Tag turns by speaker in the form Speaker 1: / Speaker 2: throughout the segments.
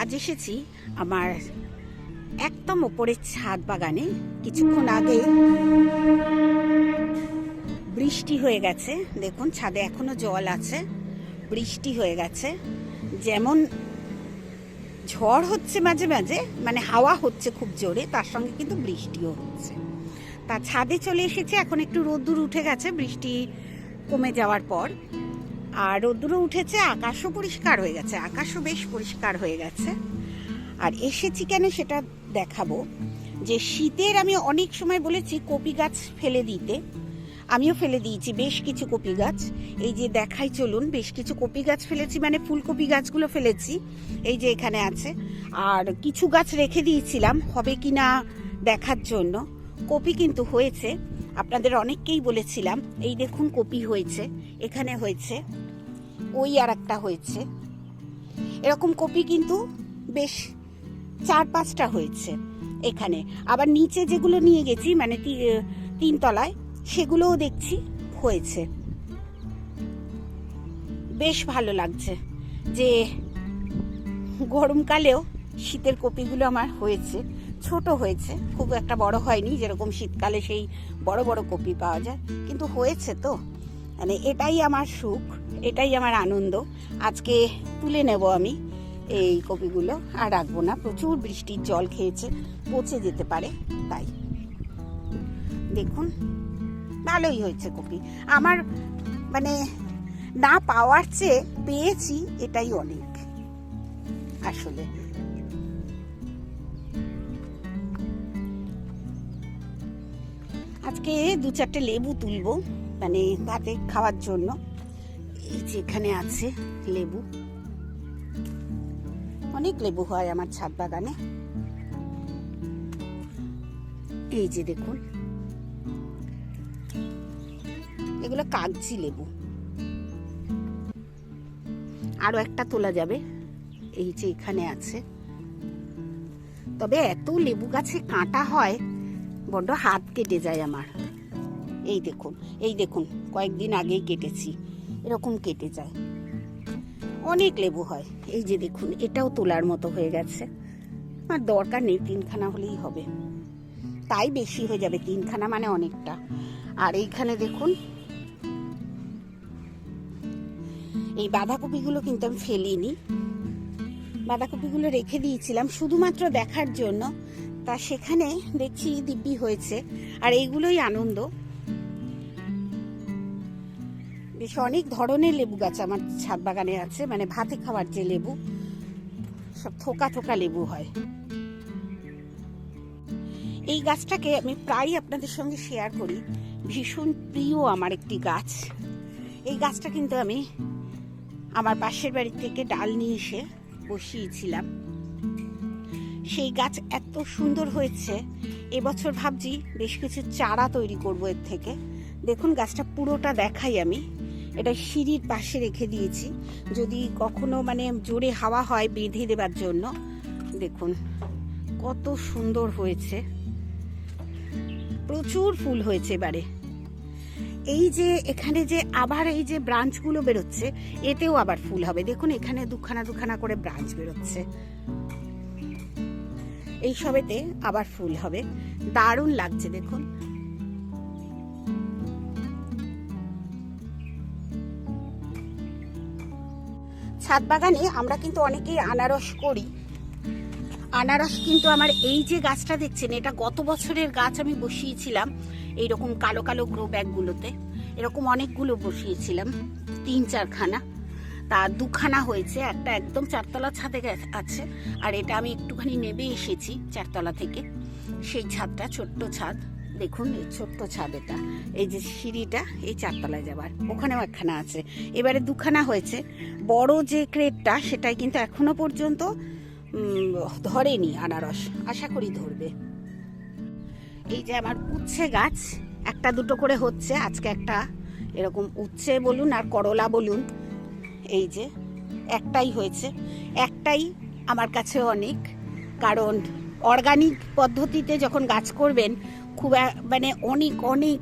Speaker 1: আজ এসেছি আমার একদম ওপরের ছাদ বাগানে। কিছুক্ষণ আগে বৃষ্টি হয়ে গেছে। দেখুন, ছাদে এখনও জল আছে। বৃষ্টি হয়ে গেছে। যেমন ঝড় হচ্ছে মাঝে মাঝে মানে হাওয়া হচ্ছে খুব জোরে, তার সঙ্গে কিন্তু বৃষ্টিও হচ্ছে। তা ছাদে চলে এসেছে, এখন একটু রোদ্দুর উঠে গেছে, বৃষ্টি কমে যাওয়ার পর। আর রোদ্দুরও উঠেছে, আকাশও পরিষ্কার হয়ে গেছে, আকাশও বেশ পরিষ্কার হয়ে গেছে। আর এসেছি কেন সেটা দেখাবো। যে শীতের আমি অনেক সময় বলেছি কপি গাছ ফেলে দিতে। আমিও ফেলে দিয়েছি বেশ কিছু কপি গাছ। এই যে দেখাই চলুন, বেশ কিছু কপি গাছ ফেলেছি মানে ফুলকপি গাছগুলো ফেলেছি, এই যে এখানে আছে। আর কিছু গাছ রেখে দিয়েছিলাম, হবে কি না দেখার জন্য। কপি কিন্তু হয়েছে, আপনাদের অনেককেই বলেছিলাম, এই দেখুন কপি হয়েছে, এখানে হয়েছে। ওই আর একটা হয়েছে। এরকম কপি কিন্তু বেশ চার পাঁচটা হয়েছে এখানে। আবার নিচে যেগুলো নিয়ে গেছি মানে তিনতলায় সেগুলোও দেখছি হয়েছে। বেশ ভালো লাগছে যে গরমকালেও শীতের কপিগুলো আমার হয়েছে। ছোট হয়েছে, খুব একটা বড় হয়নি, যেরকম শীতকালে সেই বড় বড় কপি পাওয়া যায়। কিন্তু হয়েছে তো। মানে এটাই আমার সুখ, এটাই আমার আনন্দ। আজকে তুলে নেব আমি এই কপিগুলো। আর রাখব না, প্রচুর বৃষ্টির জল খেয়েছে, পচে যেতে পারে, তাই। দেখুন, ভালোই হয়েছে কপি। আমার মানে না পাওয়ার চেয়ে পেয়েছি এটাই অনেক, আসলে। আজকে দু চারটে লেবু তুলবো। মানে ভাতে খাওয়ার জন্য। এই যে এখানে আছে লেবু। অনেক লেবু হয় আমার ছাদ বাগানে। এই যে দেখুন। এগুলো কাগজি লেবু। আরও একটা তোলা যাবে। এই যে এখানে আছে। তবে এত লেবু গাছে কাঁটা হয়, বড্ড হাত কেটে যায় আমার। এই দেখুন এই দেখুন, কয়েকদিন আগেই কেটেছি, এরকম কেটে যায়। অনেক লেবু হয়, এই যে দেখুন, এটাও তোলার মতো হয়ে গেছে। আর দরকার নেই, তিনখানা হলেই হবে। তাই বেশি হয়ে যাবে, তিনখানা মানে অনেকটা। আর এইখানে দেখুন, এই বাঁধাকপিগুলো কিন্তু আমি ফেলিনি। বাঁধাকপিগুলো রেখে দিয়েছিলাম, শুধুমাত্র দেখার জন্য। তা সেখানে দেখছি দিব্যি হয়েছে, আর এইগুলোই আনন্দ। বেশ অনেক ধরনের লেবু গাছ আমার ছাদ বাগানে আছে মানে ভাতে খাওয়ার যে লেবু, সব থোকা থোকা লেবু হয়। এই গাছটাকে আমি প্রায় আপনাদের সঙ্গে শেয়ার করি। ভীষণ প্রিয় আমার একটি গাছ। এই গাছটা কিন্তু আমি আমার পাশের বাড়ি থেকে ডাল নিয়ে এসে বসিয়েছিলাম। সেই গাছ এত সুন্দর হয়েছে, এবছর ভাবছি বেশ কিছু চারা তৈরি করব এর থেকে। দেখুন, গাছটা পুরোটা দেখাই আমি। এটা সিঁড়ির পাশে রেখে দিয়েছি। যদি কখনো মানে জোরে হাওয়া হয় বেঁধে দেবার জন্য। দেখুন, কত সুন্দর হয়েছে। প্রচুর ফুল হয়েছে এবারে। এই যে এখানে যে আবার এই যে ব্রাঞ্চগুলো বেরোচ্ছে, এতেও আবার ফুল হবে। দেখুন, এখানে দুখানা দুখানা করে ব্রাঞ্চ বেরোচ্ছে। এই সবেতে আবার ফুল হবে। দারুণ লাগছে, দেখুন। ছাদ বাগানে আমরা কিন্তু অনেকেই আনারস করি। আনারস কিন্তু আমার এই যে গাছটা দেখছেন, এটা গত বছরের গাছ আমি বসিয়েছিলাম এইরকম কালো কালো গ্রো ব্যাগগুলোতে এরকম অনেকগুলো বসিয়েছিলাম, তিন চারখানা। তা দুখানা হয়েছে, একটা একদম চারতলা ছাদে আছে, আর এটা আমি একটুখানি নেবে এসেছি চারতলা থেকে। সেই ছাদটা, ছোট্ট ছাদ। দেখুন এই ছোট্ট ছাদ এটা এই যে সিঁড়িটা, এই চারতলায় যাবার। ওখানেও একখানা আছে। এবারে দুখানা হয়েছে। বড় যে ক্রেটটা, সেটাই কিন্তু এখনও পর্যন্ত ধরেনি আনারস। আশা করি ধরবে। এই যে আমার উচ্ছে গাছ, একটা দুটো করে হচ্ছে। আজকে একটা এরকম উচ্ছে বলুন আর করলা বলুন। এই যে একটাই হয়েছে। একটাই আমার কাছে অনেক। কারণ অর্গানিক পদ্ধতিতে যখন গাছ করবেন খুব মানে অনেক অনেক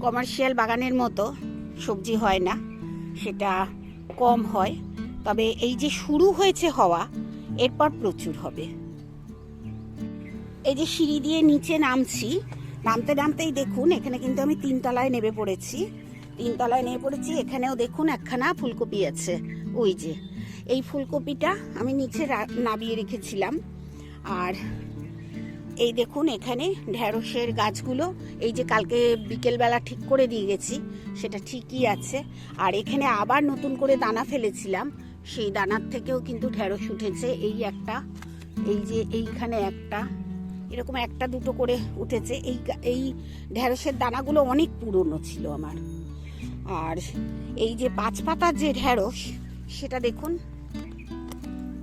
Speaker 1: কমার্শিয়াল বাগানের মতো সবজি হয় না, সেটা কম হয়। তবে এই যে শুরু হয়েছে হওয়া, এরপর প্রচুর হবে। এই যে সিঁড়ি দিয়ে নিচে নামছি, নামতে নামতেই দেখুন, এখানে কিন্তু আমি তিনতলায় নেমে পড়েছি। তিনতলায় নেমে পড়েছি, এখানেও দেখুন একখানা ফুলকপি আছে, ওই যে। এই ফুলকপিটা আমি নিচে নামিয়ে রেখেছিলাম। আর এই দেখুন, এখানে ঢ্যাঁড়সের গাছগুলো, এই যে কালকে বিকেলবেলা ঠিক করে দিয়ে গেছি, সেটা ঠিকই আছে। আর এখানে আবার নতুন করে দানা ফেলেছিলাম, সেই দানার থেকেও কিন্তু ঢ্যাঁড়স উঠেছে, এই একটা, এই যে এইখানে একটা, এরকম একটা দুটো করে উঠেছে। এই এই ঢ্যাঁড়সের দানাগুলো অনেক পুরনো ছিল আমার। আর এই যে পাঁচ পাতার যে ঢ্যাঁড়স সেটা দেখুন,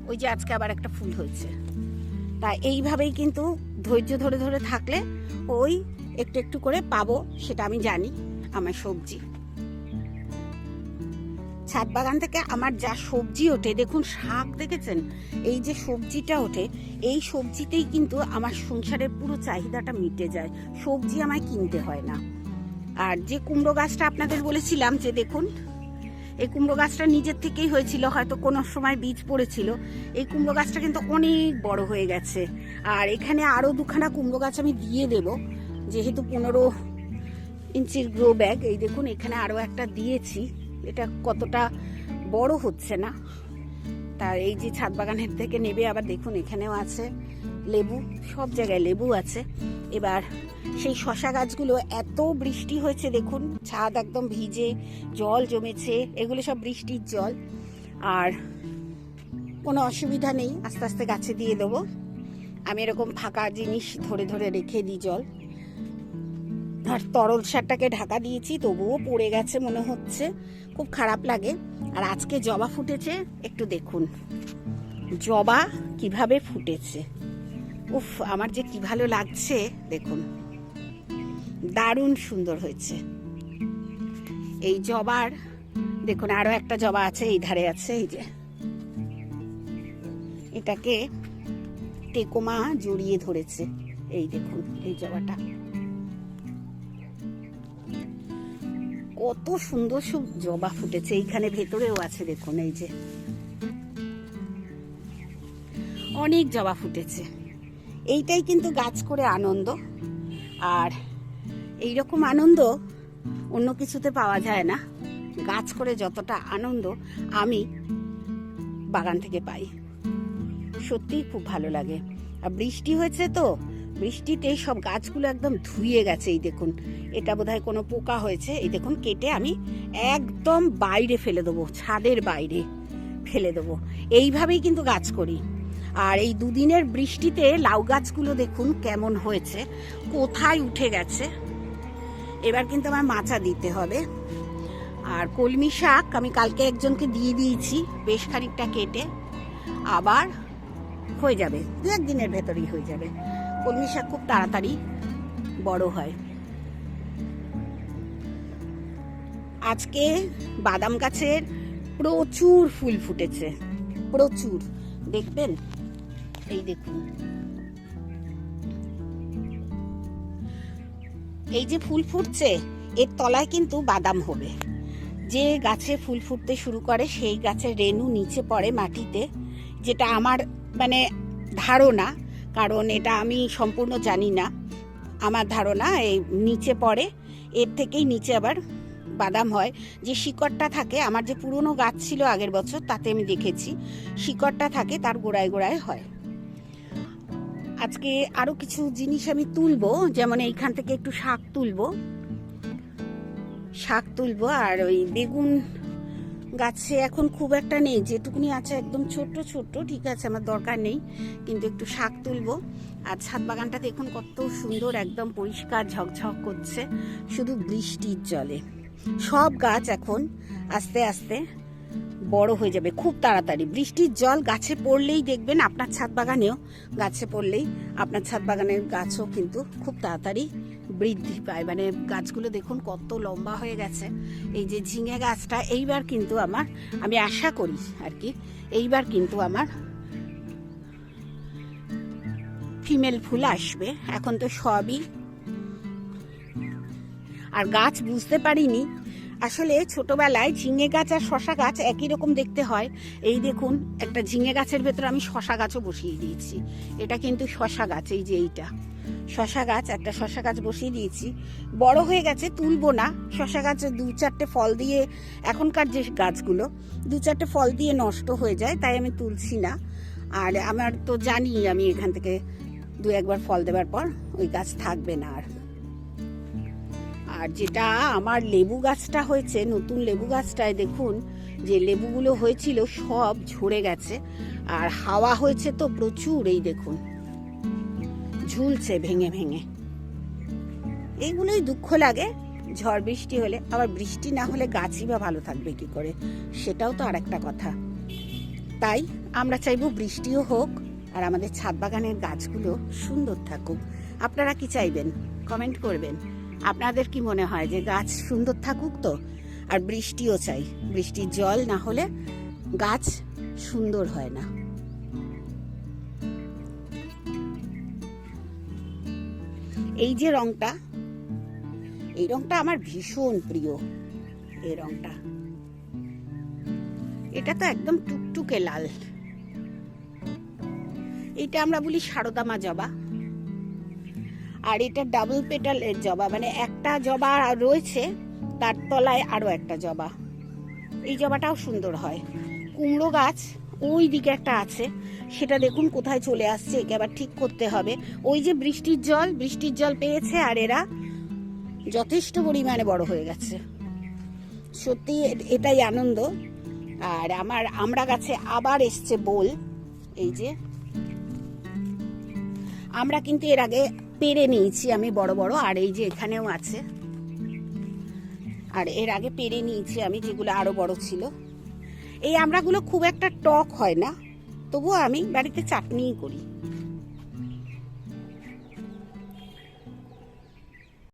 Speaker 1: ওই যে আজকে আবার একটা ফুল হয়েছে। তা এইভাবেই কিন্তু ধৈর্য ধরে ধরে থাকলে ওই একটু একটু করে পাবো, সেটা আমি জানি, আমার সবজি। ছাদ বাগান থেকে আমার যা সবজি ওঠে, দেখুন শাক দেখেছেন? এই যে সবজিটা ওঠে, এই সবজিতেই কিন্তু আমার সংসারের পুরো চাহিদাটা মিটে যায়। সবজি আমায় কিনতে হয় না। আর যে কুমড়ো গাছটা আপনাদের বলেছিলাম, যে দেখুন এই কুমড়ো গাছটা নিজের থেকেই হয়েছিল, হয়তো কোনো সময় বীজ পড়েছিল। এই কুমড়ো গাছটা কিন্তু অনেক বড় হয়ে গেছে। আর এখানে আরও দুখানা কুমড়ো গাছ আমি দিয়ে দেব, যেহেতু পনেরো ইঞ্চির গ্রো ব্যাগ এই দেখুন, এখানে আরও একটা দিয়েছি। এটা কতটা বড় হচ্ছে না। তা এই যে ছাদ বাগানের থেকে নেবে, আবার দেখুন এখানেও আছে লেবু, সব জায়গায় লেবু আছে। এবার সেই শশা গাছগুলো এত বৃষ্টি হয়েছে, দেখুন, ছাদ একদম ভিজে, জল জমেছে, এগুলো সব বৃষ্টির জল। আর কোনো অসুবিধা নেই, আস্তে আস্তে গাছে দিয়ে দেবো। আমি এরকম ফাঁকা জিনিস ধরে ধরে রেখে দিই জল। আর তরল সারটাকে ঢাকা দিয়েছি, তবুও পড়ে গেছে মনে হচ্ছে, খুব খারাপ লাগে। আর আজকে জবা ফুটেছে, একটু দেখুন। জবা কীভাবে ফুটেছে? উফ, আমার যে কি ভালো লাগছে, দেখুন। দারুণ সুন্দর হয়েছে। এই জবার, দেখুন, আরও একটা জবা আছে, এই ধারে আছে, এই যে। এটাকে টেকোমা জড়িয়ে ধরেছে। এই দেখুন, এই জবাটা। কত সুন্দর সব জবা ফুটেছে, এইখানে ভেতরেও আছে, দেখুন, এই যে। অনেক জবা ফুটেছে। এইটাই কিন্তু গাছ করে আনন্দ। আর এই রকম আনন্দ অন্য কিছুতে পাওয়া যায় না। গাছ করে যতটা আনন্দ আমি বাগান থেকে পাই। সত্যিই খুব ভালো লাগে। আর বৃষ্টি হয়েছে তো, বৃষ্টিতে সব গাছগুলো একদম ধুয়ে গেছে, এই দেখুন। এটা বোধহয় কোনো পোকা হয়েছে, এই দেখুন, কেটে আমি একদম বাইরে ফেলে দেবো, ছাদের বাইরে ফেলে দেবো। এইভাবেই কিন্তু গাছ করি। আর এই দুদিনের বৃষ্টিতে লাউ গাছগুলো দেখুন কেমন হয়েছে, কোথায় উঠে গেছে। এবার কিন্তু আমার মাচা দিতে হবে। আর কলমি শাক আমি কালকে একজনকে দিয়ে দিয়েছি, বেশ খানিকটা কেটে, আবার হয়ে যাবে, দু একদিনের ভেতরেই হয়ে যাবে। কলমি শাক খুব তাড়াতাড়ি বড় হয়। আজকে বাদাম গাছের প্রচুর ফুল ফুটেছে, প্রচুর, দেখবেন? এই দেখুন। এই যে ফুল ফুটছে, এর তলায় কিন্তু বাদাম হবে। যে গাছে ফুল ফুটতে শুরু করে, সেই গাছের রেণু নিচে পড়ে মাটিতে, যেটা আমার মানে ধারণা, কারণ এটা আমি সম্পূর্ণ জানি না। আমার ধারণা, এই নিচে পড়ে, এর থেকেই নিচে আবার বাদাম হয়। যে শিকড়টা থাকে, আমার যে পুরনো গাছ ছিল আগের বছর, তাতে আমি দেখেছি, শিকড়টা থাকে, তার গোড়ায় গোড়ায় হয়। আজকে আরও কিছু জিনিস আমি তুলবো, যেমন এইখান থেকে একটু শাক তুলবো। শাক তুলবো আর ওই বেগুন গাছে এখন খুব একটা নেই, যেটুকুনি আছে একদম ছোট্ট ছোট্ট, ঠিক আছে, আমার দরকার নেই, কিন্তু একটু শাক তুলবো। আর ছাদ বাগানটা দেখুন কত সুন্দর, একদম পরিষ্কার ঝকঝক করছে, শুধু বৃষ্টির জলে। সব গাছ এখন আস্তে আস্তে বড় হয়ে যাবে খুব তাড়াতাড়ি। বৃষ্টির জল গাছে পড়লেই দেখবেন আপনার ছাদ বাগানেও, গাছে পড়লেই আপনার ছাদ বাগানের গাছও কিন্তু খুব তাড়াতাড়ি বৃদ্ধি পায়। মানে গাছগুলো দেখুন কত লম্বা হয়ে গেছে। এই যে ঝিঙে গাছটা, এইবার কিন্তু আমার, আমি আশা করি আর কি, এইবার কিন্তু আমার ফিমেল ফুল আসবে। এখন তো সবই, আর গাছ বুঝতে পারিনি আসলে ছোটবেলায় ঝিঙে গাছ আর শশা গাছ একই রকম দেখতে হয়। এই দেখুন, একটা ঝিঙে গাছের ভেতরে আমি শশা গাছও বসিয়ে দিয়েছি। এটা কিন্তু শশা গাছ, এই যে এইটা। শশা গাছ, একটা শশা গাছ বসিয়ে দিয়েছি। বড় হয়ে গেছে, তুলবো না। শশা গাছ দু চারটে ফল দিয়ে, এখনকার যে গাছগুলো, দু চারটে ফল দিয়ে নষ্ট হয়ে যায়, তাই আমি তুলছি না। আর আমার তো জানি আমি এখান থেকে দু একবার ফল দেওয়ার পর ওই গাছ থাকবে না আর। আর যেটা আমার লেবু গাছটা হয়েছে, নতুন লেবু গাছটায় দেখুন, যে লেবুগুলো হয়েছিল সব ঝরে গেছে, আর হাওয়া হয়েছে তো প্রচুর, এই দেখুন। ঝুলছে ভেঙে ভেঙে। এইগুলোই দুঃখ লাগে, ঝড় বৃষ্টি হলে, আবার বৃষ্টি না হলে গাছই বা ভালো থাকবে কি করে? সেটাও তো আর একটা কথা। তাই আমরা চাইব বৃষ্টিও হোক, আর আমাদের ছাদ বাগানের গাছগুলো সুন্দর থাকুক। আপনারা কি চাইবেন? কমেন্ট করবেন। আপনাদের কি মনে হয় যে গাছ সুন্দর থাকুক তো? আর বৃষ্টিও চাই। বৃষ্টির জল না হলে গাছ সুন্দর হয় না। এই যে রংটা, এই রংটা আমার ভীষণ প্রিয়, এই রংটা। এটা তো একদম টুকটুকে লাল। এটা আমরা বলি সারদামা জবা। আর এটা ডাবল পেটালের জবা মানে একটা জবা রয়েছে, তার তলায় আরও একটা জবা। এই জবাটাও সুন্দর হয়। কুমড়ো গাছ ওই দিকে একটা আছে, সেটা দেখুন কোথায় চলে আসছে, একে আবার ঠিক করতে হবে। ওই যে বৃষ্টির জল বৃষ্টির জল পেয়েছে আর এরা যথেষ্ট পরিমাণে বড় হয়ে গেছে। সত্যি এটাই আনন্দ। আর আমার আমরা গাছে আবার এসছে বোল, এই যে। আমরা কিন্তু এর আগে পেরে নিয়েছি আমি বড় বড়, আর এই যে এখানেও আছে। আর এর আগে পেরে নিয়েছি আমি, যেগুলো আরও বড় ছিল। এই আমড়াগুলো খুব একটা টক হয় না, তবুও আমি বাড়িতে চাটনিই করি।